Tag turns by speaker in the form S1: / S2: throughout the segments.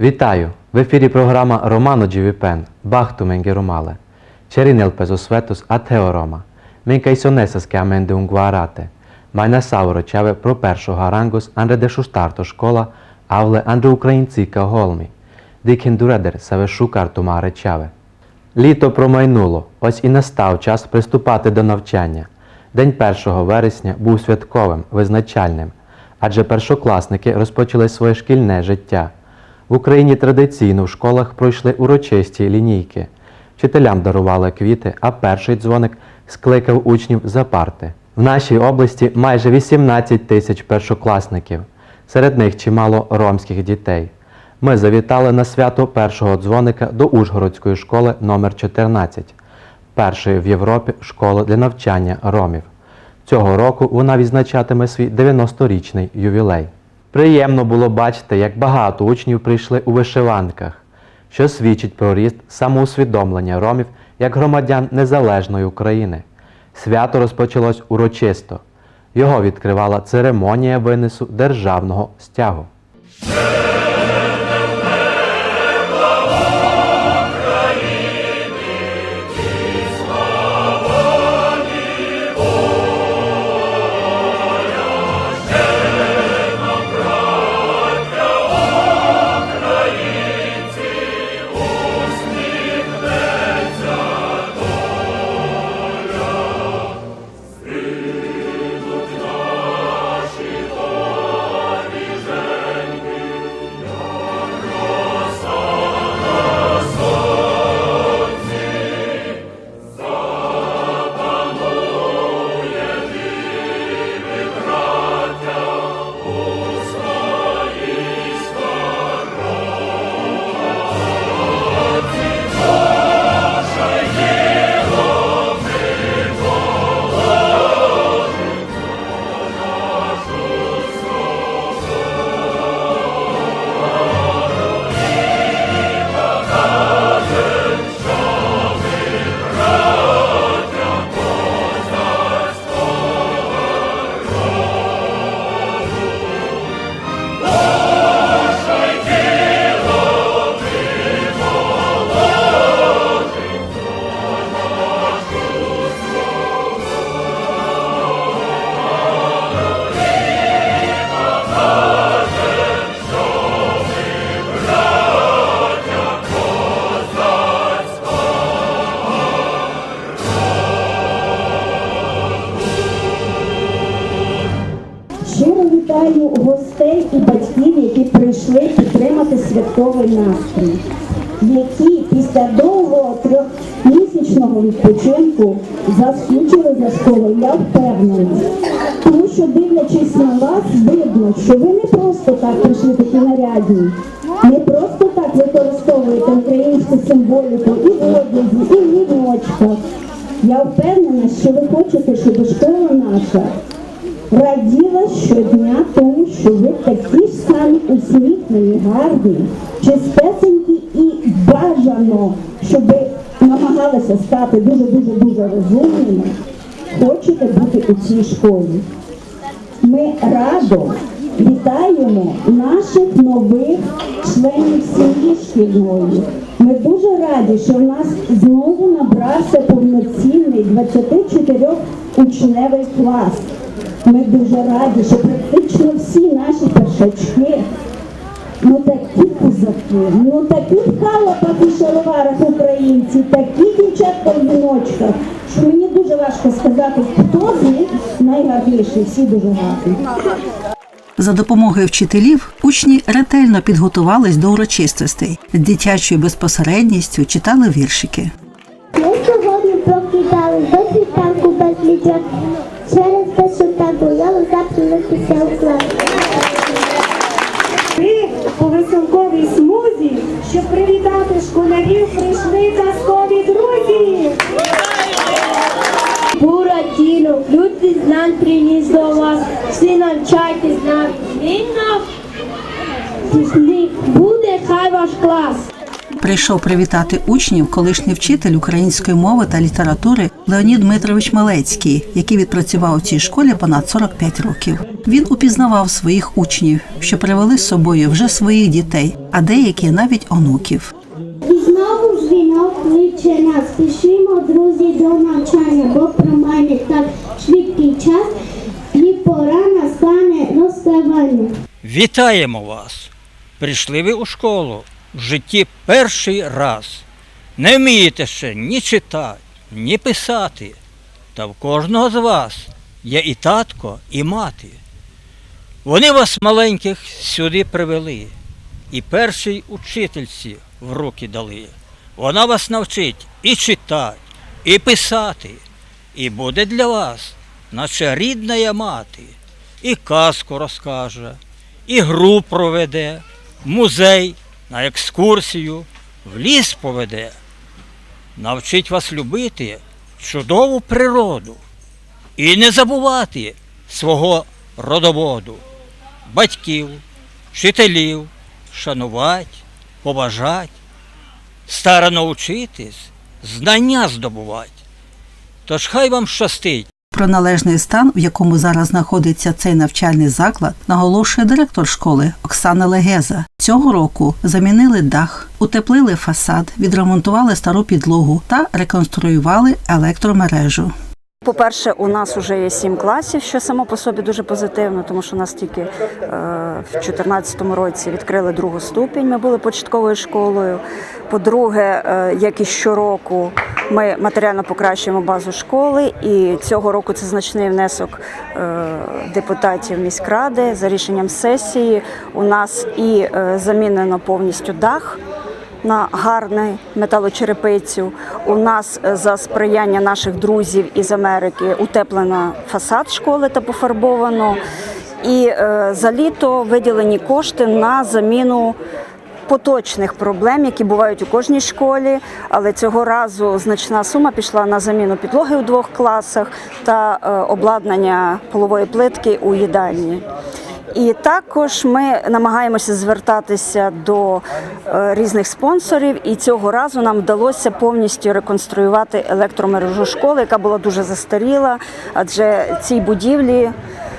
S1: Вітаю! В ефірі програма Романо Джівіпен, Бахтуменге Ромале. Cerinel pesos svetus a teo Roma. Minca isonesas che amende un guarate. Mai na sauro чаве про першого гарангус анре де шуштарто школа, авле андре українціка голмі. Дикін дуредер саве шукар тумаре чаве. Літо промайнуло, ось і настав час приступати до навчання. День 1 вересня був святковим, визначальним, адже першокласники розпочали своє шкільне життя. В Україні традиційно в школах пройшли урочисті лінійки. Вчителям дарували квіти, а перший дзвоник скликав учнів за парти. В нашій області майже 18 тисяч першокласників. Серед них чимало ромських дітей. Ми завітали на свято першого дзвоника до Ужгородської школи номер 14 першої в Європі школи для навчання ромів. Цього року вона відзначатиме свій 90-річний ювілей. Приємно було бачити, як багато учнів прийшли у вишиванках, що свідчить про ріст самоусвідомлення ромів як громадян незалежної України. Свято розпочалось урочисто. Його відкривала церемонія винесу державного стягу.
S2: Відпочинку заскучили за школою, я впевнена. Тому що дивлячись на вас, видно, що ви не просто так прийшли такі нарядні, не просто так використовуєте українську символіку і в одязі, і в віночках. Я впевнена, що ви хочете, щоб школа наша раділа щодня тому, що ви такі ж самі усміхнені, гарні, чистесенькі і бажано, щоб намагалися стати дуже-дуже дуже розумними, хочете бути у цій школі. Ми радо вітаємо наших нових членів сім'ї шкільної. Ми дуже раді, що в нас знову набрався повноцінний 24 учневий клас. Ми дуже раді, що практично всі наші першачки, ну такі козаки, ну такі в і шароварах українці, такі дівчатка в віночках, що мені дуже важко сказати, хто з них найгарніший, всі дуже гарні.
S3: За допомогою вчителів учні ретельно підготувались до урочистостей. З дитячою безпосередністю читали віршики.
S4: Ми сьогодні прокидали до світанку без літяк. Через те, що так бояло запинитися у клас.
S5: Школярів, прийшли казкові друзі.
S6: Буратіно, люди знань приніс до вас, всі навчайтесь на відмінно. Пішлі, буде хай ваш клас.
S3: Прийшов привітати учнів колишній вчитель української мови та літератури Леонід Дмитрович Малецький, який відпрацював у цій школі понад 45 років. Він упізнавав своїх учнів, що привели з собою вже своїх дітей, а деякі навіть онуків.
S4: Дзвінок кличе нас. Пішімо, друзі, до навчання, бо промайне так швидкий час, і пора настане розставання.
S7: Вітаємо вас! Прийшли ви у школу в житті перший раз. Не вмієте ще ні читати, ні писати. Та в кожного з вас є і татко, і мати. Вони вас маленьких сюди привели, і першій учительці в руки дали. Вона вас навчить і читати, і писати, і буде для вас, наче рідна мати, і казку розкаже, і гру проведе, в музей, на екскурсію, в ліс поведе. Навчить вас любити чудову природу і не забувати свого родоводу, батьків, вчителів, шанувати, побажати, старано учитись, знання здобувати. Тож хай вам щастить.
S3: Про належний стан, в якому зараз знаходиться цей навчальний заклад, наголошує директор школи Оксана Легеза. Цього року замінили дах, утеплили фасад, відремонтували стару підлогу та реконструювали електромережу.
S8: По-перше, у нас вже є сім класів, що само по собі дуже позитивно, тому що у нас тільки е, в 2014 році відкрили другу ступінь. Ми були початковою школою. По-друге, е, як і щороку, ми матеріально покращуємо базу школи, і цього року це значний внесок е, депутатів міськради за рішенням сесії. У нас і е, замінено повністю дах на гарну металочерепицю. У нас е, за сприяння наших друзів із Америки утеплено фасад школи та пофарбовано. І е, за літо виділені кошти на заміну. Поточних проблем, які бувають у кожній школі, але цього разу значна сума пішла на заміну підлоги у двох класах та е, обладнання полової плитки у їдальні. І також ми намагаємося звертатися до е, різних спонсорів, і цього разу нам вдалося повністю реконструювати електромережу школи, яка була дуже застаріла, адже цій будівлі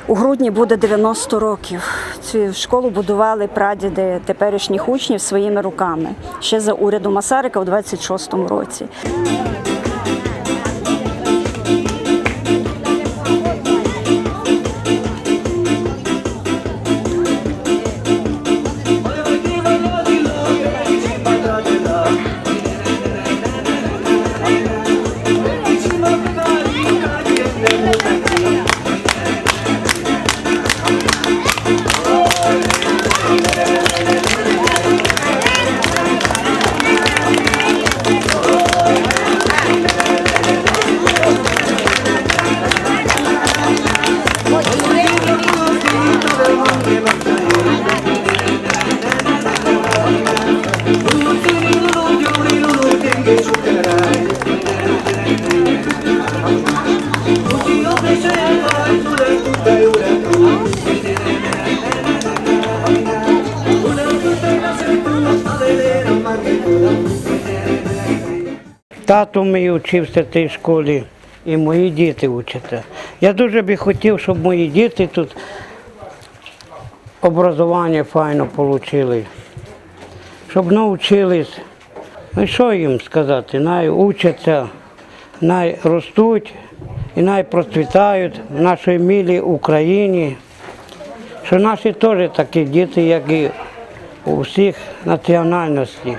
S8: у грудні буде 90 років. Цю школу будували прадіди теперішніх учнів своїми руками ще за уряду Масарика у 26-му році.
S9: Тато мій вчився в цій школі, і мої діти вчаться. Я дуже би хотів, щоб мої діти тут образування файно отримали, щоб навчились. Ну що їм сказати? Най учаться, най ростуть і най процвітають в нашій милій Україні. Що наші теж такі діти, як і у всіх національностей.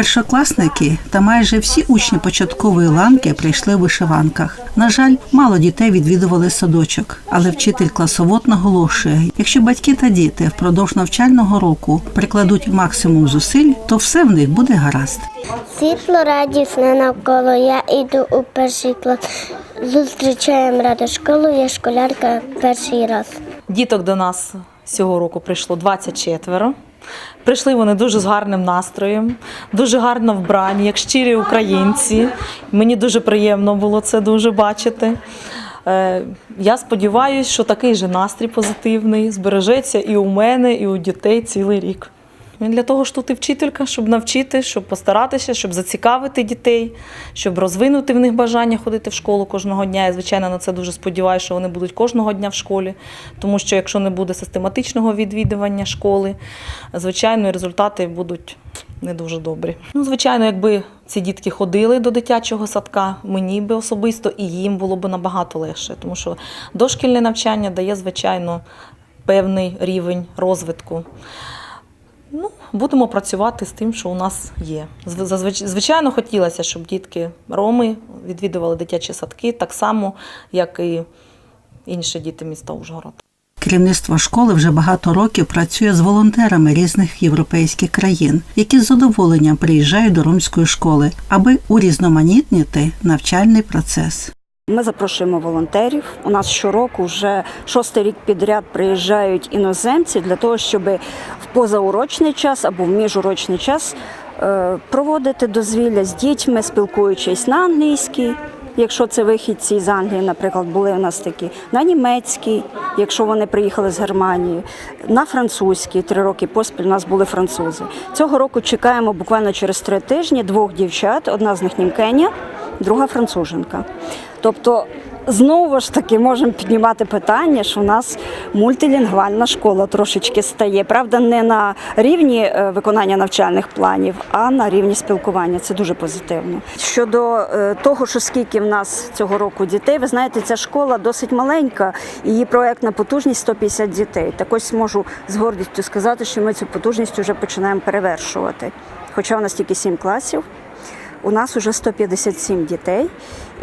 S3: Першокласники та майже всі учні початкової ланки прийшли в вишиванках. На жаль, мало дітей відвідували садочок, але вчитель класовод наголошує: якщо батьки та діти впродовж навчального року прикладуть максимум зусиль, то все в них буде гаразд.
S4: Світло радісне навколо, я йду у перший клас. Зустрічаємо раду школу, я школярка перший раз.
S10: Діток до нас цього року прийшло 24. Прийшли вони дуже з гарним настроєм, дуже гарно вбрані, як щирі українці. Мені дуже приємно було це дуже бачити. Е, Я сподіваюся, що такий же настрій позитивний збережеться і у мене, і у дітей цілий рік. Він для того, що і вчителька, щоб навчити, щоб постаратися, щоб зацікавити дітей, щоб розвинути в них бажання ходити в школу кожного дня. Я, звичайно, на це дуже сподіваюся, що вони будуть кожного дня в школі. Тому що якщо не буде систематичного відвідування школи, звичайно, результати будуть не дуже добрі. Ну, звичайно, якби ці дітки ходили до дитячого садка, мені би особисто і їм було б набагато легше, тому що дошкільне навчання дає, звичайно, певний рівень розвитку. Ну, будемо працювати з тим, що у нас є. Звичайно, хотілося, щоб дітки роми відвідували дитячі садки так само, як і інші діти міста Ужгород.
S3: Керівництво школи вже багато років працює з волонтерами різних європейських країн, які з задоволенням приїжджають до ромської школи, аби урізноманітнити навчальний процес.
S8: Ми запрошуємо волонтерів. У нас щороку вже шостий рік підряд приїжджають іноземці для того, щоб в позаурочний час або в міжурочний час е, проводити дозвілля з дітьми, спілкуючись на англійській. Якщо це вихідці з Англії, наприклад, були у нас такі, на німецькій, якщо вони приїхали з Германії, на французькій, три роки поспіль у нас були французи. Цього року чекаємо буквально через три тижні двох дівчат, одна з них німкеня, друга француженка. Тобто, знову ж таки можемо піднімати питання, що у нас мультилінгвальна школа трошечки стає. Правда, не на рівні е, виконання навчальних планів, а на рівні спілкування. Це дуже позитивно. Щодо е, того, що скільки в нас цього року дітей, ви знаєте, ця школа досить маленька, її проектна потужність 150 дітей. Так ось можу з гордістю сказати, що ми цю потужність вже починаємо перевершувати. Хоча у нас тільки 7 класів. У нас уже 157 дітей,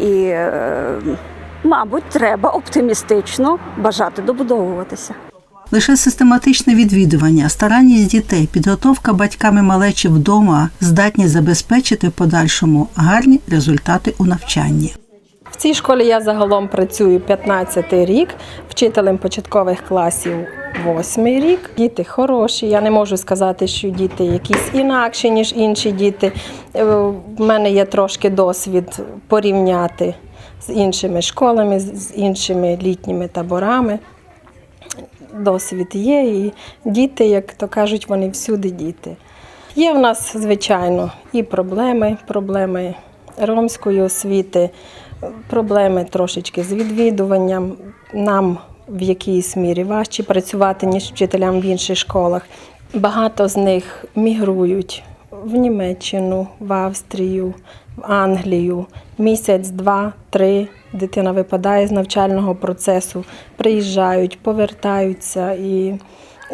S8: і, е, мабуть, треба оптимістично бажати добудовуватися.
S3: Лише систематичне відвідування, старанність дітей, підготовка батьками малечі вдома здатні забезпечити в подальшому гарні результати у навчанні.
S11: Цій школі я загалом працюю 15 рік, вчителем початкових класів 8 рік. Діти хороші. Я не можу сказати, що діти якісь інакші, ніж інші діти. Е, В мене є трошки досвід порівняти з іншими школами, з іншими літніми таборами. Досвід є, і діти, як то кажуть, вони всюди діти. Є в нас, звичайно, і проблеми, проблеми ромської освіти, проблеми трошечки з відвідуванням. Нам в якійсь мірі важче працювати, ніж вчителям в інших школах. Багато з них мігрують в Німеччину, в Австрію, в Англію. Місяць, два, три дитина випадає з навчального процесу, приїжджають, повертаються і,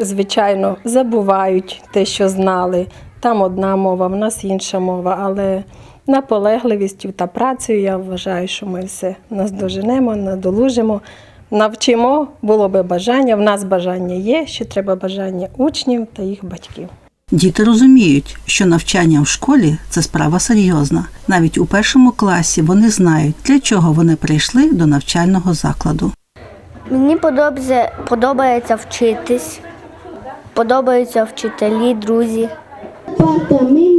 S11: звичайно, забувають те, що знали. Там одна мова, в нас інша мова, але наполегливістю та працею я вважаю, що ми все наздоженемо, надолужимо. Навчимо, було би бажання. В нас бажання є, ще треба бажання учнів та їх батьків.
S3: Діти розуміють, що навчання в школі це справа серйозна. Навіть у першому класі вони знають, для чого вони прийшли до навчального закладу.
S4: Мені подобається, подобається вчитись, подобаються вчителі, друзі.
S6: Парта, ми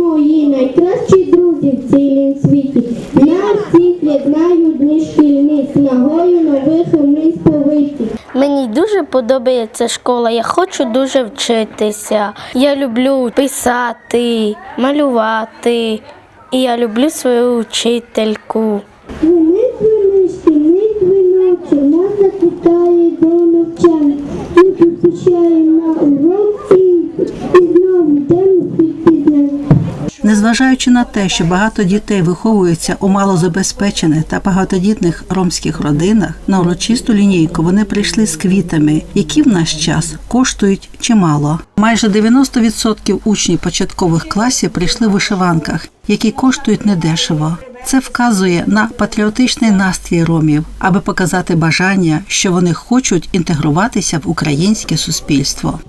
S6: мої найкращі друзі в цілім світі. Нас всіх єднають дні шкільні, снагою нових умінь сповиті.
S4: Мені дуже подобається школа. Я хочу дуже вчитися. Я люблю писати, малювати. І я люблю свою вчительку.
S6: Нас до навчання. Ми на урок і, знову йдемо.
S3: Незважаючи на те, що багато дітей виховуються у малозабезпечених та багатодітних ромських родинах, на урочисту лінійку вони прийшли з квітами, які в наш час коштують чимало. Майже 90% учнів початкових класів прийшли в вишиванках, які коштують недешево. Це вказує на патріотичний настрій ромів, аби показати бажання, що вони хочуть інтегруватися в українське суспільство.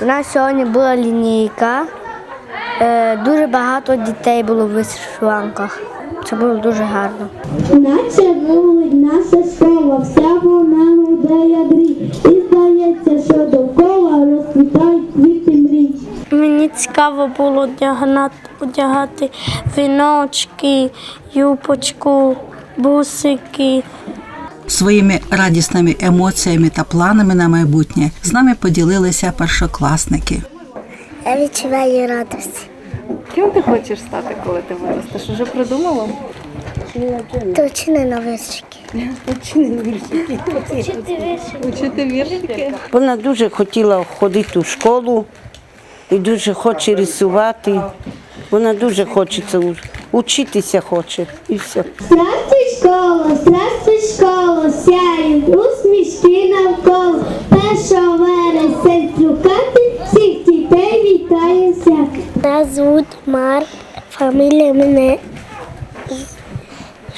S4: У нас сьогодні була лінійка. Е, Дуже багато дітей було в вишиванках. Це було дуже гарно.
S6: Наче вулить наша школа, вся вона гуде як. І здається, що довкола розквітають квіти мрій.
S4: Мені цікаво було одягати, одягати віночки, юпочку, бусики.
S3: Своїми радісними емоціями та планами на майбутнє з нами поділилися першокласники.
S12: Я відчуваю радість.
S13: Ким ти хочеш стати, коли ти виростеш? Уже придумала?
S12: Точно на вишки.
S13: Учити віршики?
S14: Вона дуже хотіла ходити у школу і дуже хоче рисувати. Вона дуже хоче це учитися хоче і все.
S6: Здравствуй, школа, здравствуй, школа, сяють
S12: звуть Марк, фамілія мене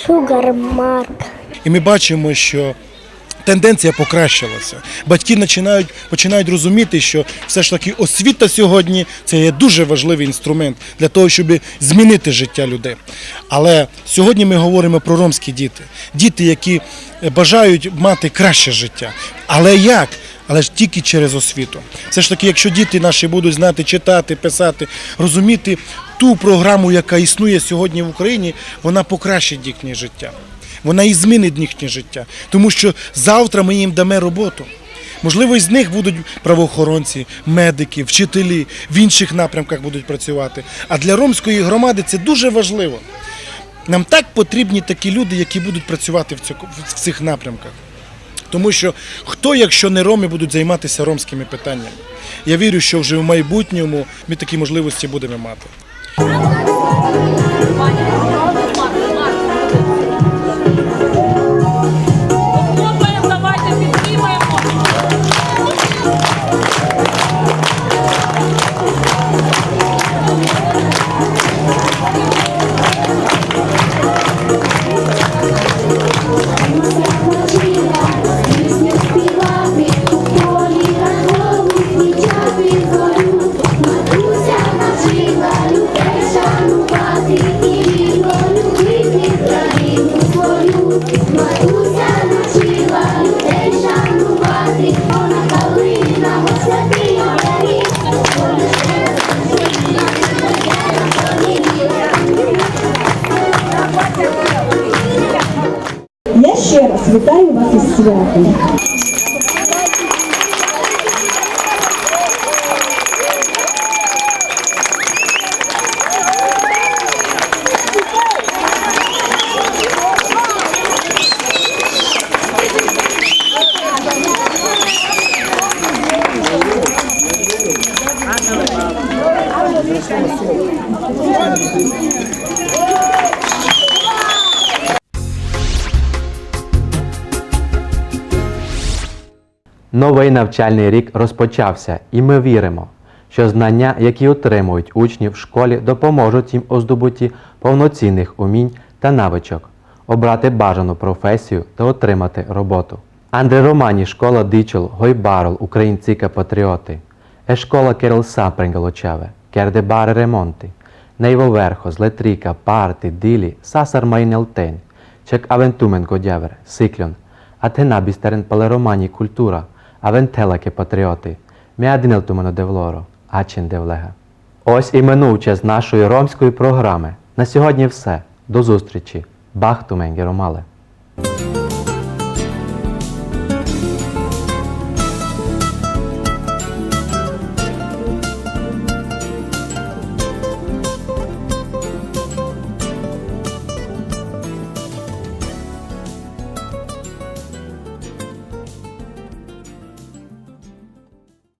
S12: Шугар Марк.
S15: І ми бачимо, що тенденція покращилася. Батьки починають, починають розуміти, що все ж таки освіта сьогодні це є дуже важливий інструмент для того, щоб змінити життя людей. Але сьогодні ми говоримо про ромські діти. Діти, які бажають мати краще життя. Але як? Але ж тільки через освіту. Все ж таки, якщо діти наші будуть знати читати, писати, розуміти ту програму, яка існує сьогодні в Україні, вона покращить їхнє життя. Вона і змінить їхнє життя. Тому що завтра ми їм дамо роботу. Можливо, із них будуть правоохоронці, медики, вчителі, в інших напрямках будуть працювати. А для ромської громади це дуже важливо. Нам так потрібні такі люди, які будуть працювати в цих напрямках. Тому що хто, якщо не роми, будуть займатися ромськими питаннями? Я вірю, що вже в майбутньому ми такі можливості будемо мати.
S2: Вітаю вас із
S1: Новий навчальний рік розпочався, і ми віримо, що знання, які отримують учні в школі, допоможуть їм у здобутті повноцінних умінь та навичок, обрати бажану професію та отримати роботу. Андре Романі школа Дичол, Гойбарол, Українціка Патріоти, е школа Керл Сапрингало Чаве, Ремонти, Нейво Верхо, Злетріка, Парти, Ділі, Сасар Майнелтень, Чек Авентумен Годявер, Сикльон, Атена Палеромані Культура, Авентелаке Патріоти, Меадинелтумено Девлоро, Ачен Девлега. Ось і минув час нашої ромської програми. На сьогодні все. До зустрічі. Бахтуменге Ромале.